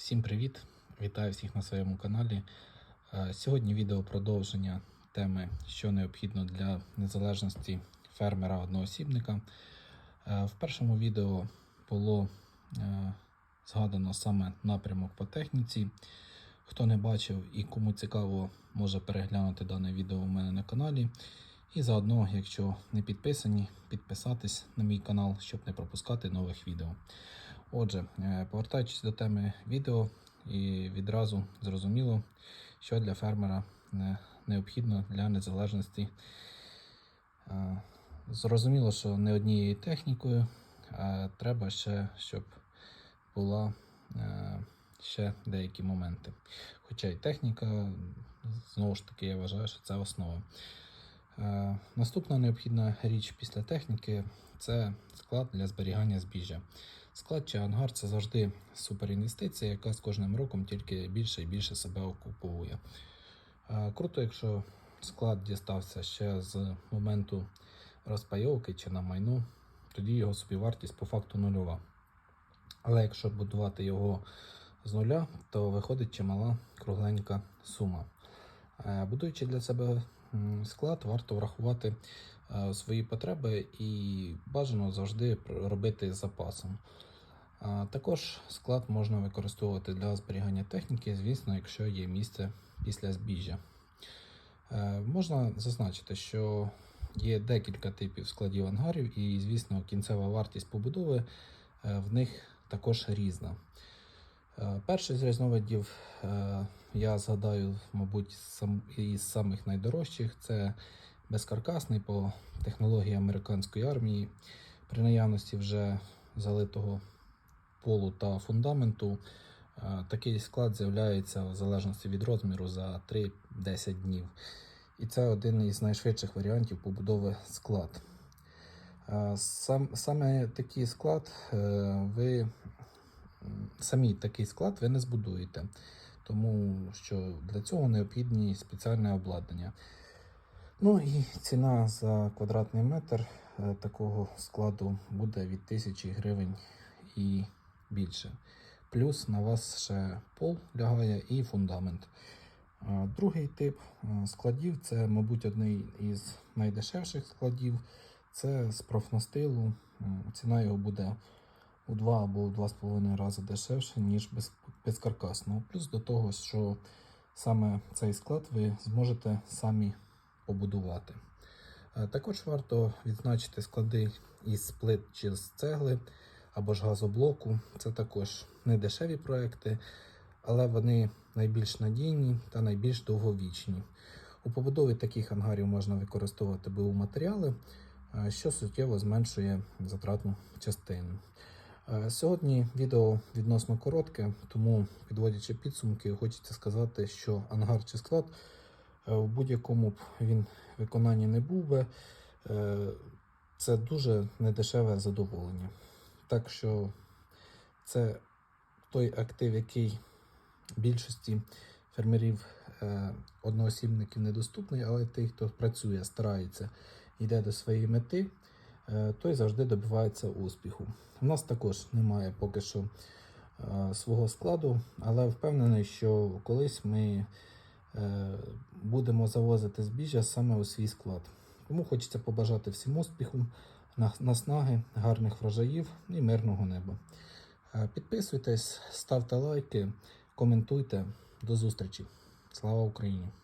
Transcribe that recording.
Всім привіт! Вітаю всіх на своєму каналі. Е, Сьогодні відео продовження теми, що необхідно для незалежності фермера одноосібника. Е, В першому відео було е, згадано саме напрямок по техніці. Хто не бачив і кому цікаво, може переглянути дане відео у мене на каналі. І заодно, якщо не підписані, підписатись на мій канал, щоб не пропускати нових відео. Отже, е, повертаючись до теми відео, і відразу зрозуміло, що для фермера е, необхідно для незалежності. Е, Зрозуміло, що не однією технікою, а треба ще, щоб була ще деякі моменти. Хоча і техніка, знову ж таки, я вважаю, що це основа. Е, Наступна необхідна річ після техніки це склад для зберігання збіжжя. Склад чи ангар це завжди суперінвестиція, яка з кожним роком тільки більше і більше себе окуповує. Е, Круто, якщо склад дістався ще з моменту розпайовки чи на майну, тоді його собівартість по факту нульова. Але якщо будувати його з нуля, то виходить чимала кругленька сума. Е, Будуючи для себе склад, варто врахувати е, свої потреби і бажано завжди робити з запасом. Також склад можна використовувати для зберігання техніки, звісно, якщо є місце після збіжжя. Е, Можна зазначити, що є декілька типів складів ангарів, і, звісно, кінцева вартість побудови е, в них також різна. Перший з різновидів я згадаю, мабуть, сам, із самих найдорожчих це безкаркасний по технології американської армії. При наявності вже залитого полу та фундаменту е, такий склад з'являється в залежності від розміру за 3-10 днів. І це один із найшвидших варіантів побудови склад. Е, Сам, саме такий склад е, ви самі такий склад ви не збудуєте, тому що для цього необхідні спеціальне обладнання. Ну і ціна за квадратний метр е, такого складу буде від 1000 гривень і більше. Плюс на вас ще пол лягає і фундамент. Другий тип е, складів це, мабуть, один із найдешевших складів. Це з профнастилу. Ціна його буде у 2 або у 2,5 рази дешевше, ніж без, безкаркасного. Плюс до того, що саме цей склад ви зможете самі побудувати. Е, Також варто відзначити склади із плит чи з цегли або ж газоблоку. Це також не дешеві проекти, але вони найбільш надійні та найбільш довговічні. У побудові таких ангарів можна використовувати БУ матеріали, е, що суттєво зменшує затратну частину. Е, Сьогодні відео відносно коротке, тому підводячи підсумки, хочеться сказати, що ангар чи склад е, в будь-якому б він виконанні не був би, е, це дуже недешеве задоволення. Так що це той актив, який більшості фермерів одноосібників недоступний, але той, хто працює, старається, йде до своєї мети, той завжди добивається успіху. У нас також немає поки що е, свого складу, але впевнений, що колись ми е, будемо завозити збіжжя саме у свій склад. Тому хочеться побажати всім успіху, наснаги, гарних врожаїв і мирного неба. Е, Підписуйтесь, ставте лайки, коментуйте. До зустрічі. Слава Україні!